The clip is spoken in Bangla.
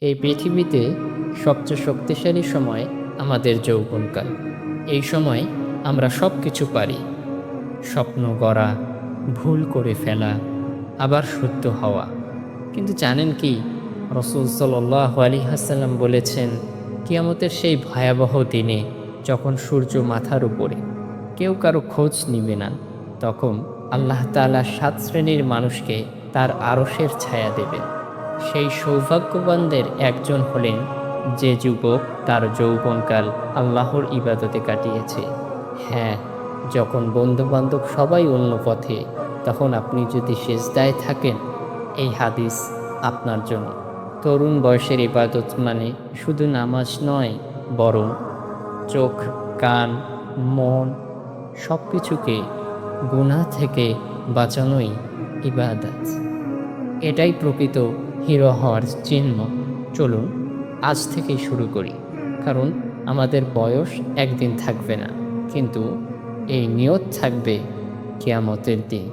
এই পৃথিবীতে সবচেয়ে শক্তিশালী সময় আমাদের যৌবনকাল। এই সময় আমরা সব কিছু পারি। স্বপ্ন গড়া, ভুল করে ফেলা, আবার সত্য হওয়া। কিন্তু জানেন কি, রসুল সাল্লাহ আলী হাসাল্লাম বলেছেন, কিয়ামতের সেই ভয়াবহ দিনে যখন সূর্য মাথার উপরে কেউ কারও খোঁজ নিবে না, তখন আল্লাহ তাআলা সাত শ্রেণির মানুষকে তার আরশের ছায়া দেবে সেই সৌভাগ্যবানদের একজন হলেন যে যুবক তার যৌবনকাল আল্লাহর ইবাদতে কাটিয়েছে। হ্যাঁ যখন বন্ধুবান্ধব সবাই অন্য পথে, তখন আপনি যদি শেষদায় থাকেন, এই হাদিস আপনার জন্য। তরুণ বয়সের ইবাদত মানে শুধু নামাজ নয়, বরং চোখ, কান, মন সব কিছুকে গুনাহ থেকে বাঁচানোই ইবাদত। এটাই প্রকৃত হিরো হওয়ার চিহ্ন। চলুন, আজ থেকেই শুরু করি, কারণ আমাদের বয়স একদিন থাকবে না, কিন্তু এই নিয়ত থাকবে কেয়ামতের দিন।